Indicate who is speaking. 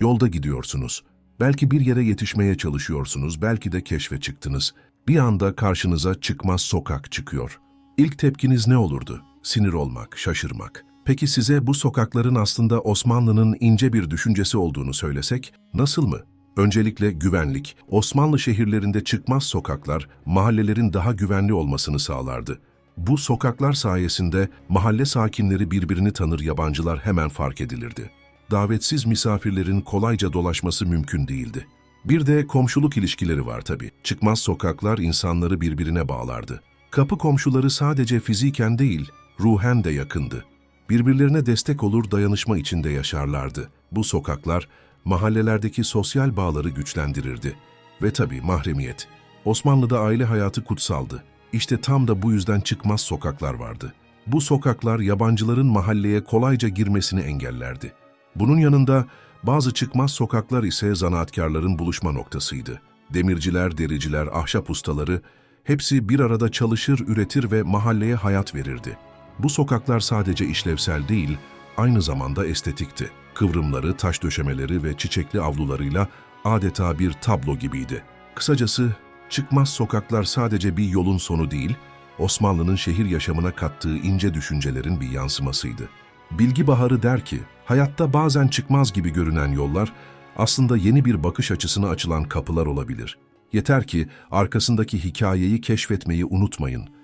Speaker 1: Yolda gidiyorsunuz. Belki bir yere yetişmeye çalışıyorsunuz, belki de keşfe çıktınız. Bir anda karşınıza çıkmaz sokak çıkıyor. İlk tepkiniz ne olurdu? Sinir olmak, şaşırmak. Peki size bu sokakların aslında Osmanlı'nın ince bir düşüncesi olduğunu söylesek, nasıl mı? Öncelikle güvenlik. Osmanlı şehirlerinde çıkmaz sokaklar, mahallelerin daha güvenli olmasını sağlardı. Bu sokaklar sayesinde mahalle sakinleri birbirini tanır yabancılar hemen fark edilirdi. Davetsiz misafirlerin kolayca dolaşması mümkün değildi. Bir de komşuluk ilişkileri var tabii. Çıkmaz sokaklar insanları birbirine bağlardı. Kapı komşuları sadece fiziken değil, ruhen de yakındı. Birbirlerine destek olur, dayanışma içinde yaşarlardı. Bu sokaklar mahallelerdeki sosyal bağları güçlendirirdi. Ve tabii mahremiyet. Osmanlı'da aile hayatı kutsaldı. İşte tam da bu yüzden çıkmaz sokaklar vardı. Bu sokaklar yabancıların mahalleye kolayca girmesini engellerdi. Bunun yanında bazı çıkmaz sokaklar ise zanaatkarların buluşma noktasıydı. Demirciler, dericiler, ahşap ustaları hepsi bir arada çalışır, üretir ve mahalleye hayat verirdi. Bu sokaklar sadece işlevsel değil, aynı zamanda estetikti. Kıvrımları, taş döşemeleri ve çiçekli avlularıyla adeta bir tablo gibiydi. Kısacası çıkmaz sokaklar sadece bir yolun sonu değil, Osmanlı'nın şehir yaşamına kattığı ince düşüncelerin bir yansımasıydı. Bilgi Baharı der ki, hayatta bazen çıkmaz gibi görünen yollar aslında yeni bir bakış açısına açılan kapılar olabilir. Yeter ki arkasındaki hikayeyi keşfetmeyi unutmayın.